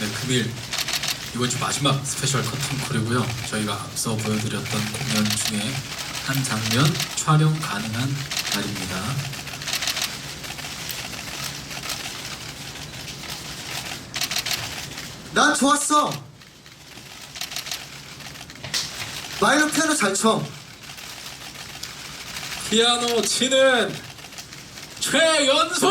네, 금일 이번 주 마지막 스페셜 커튼콜이고요. 저희가 앞서 보여드렸던 공연 중에 한 장면 촬영 가능한 날입니다. 난 좋았어. 마이너 피아노 잘 쳐. 피아노 치는 최연소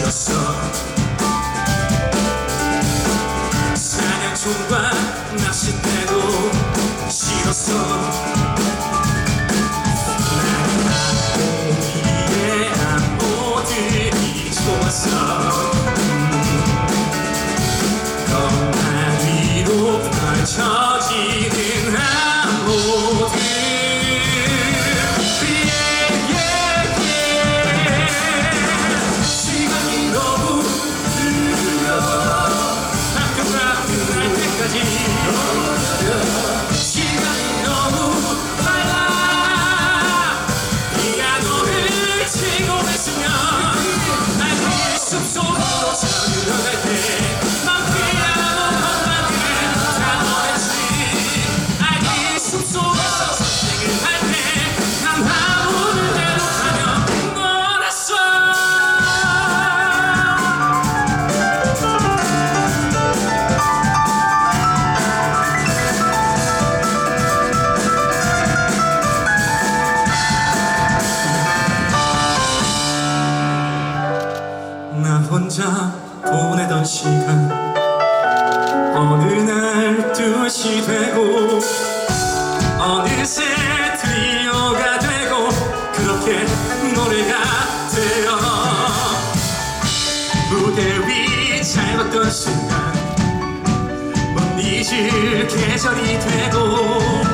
싫었어. 사냥총과 낚싯대도 싫었어 혼자 보내던 시간. 어느 날 두시 되고 어느새 트리오가 되고 그렇게 노래가 되어. 무대 위 짧았던 순간 못 잊을 계절이 되고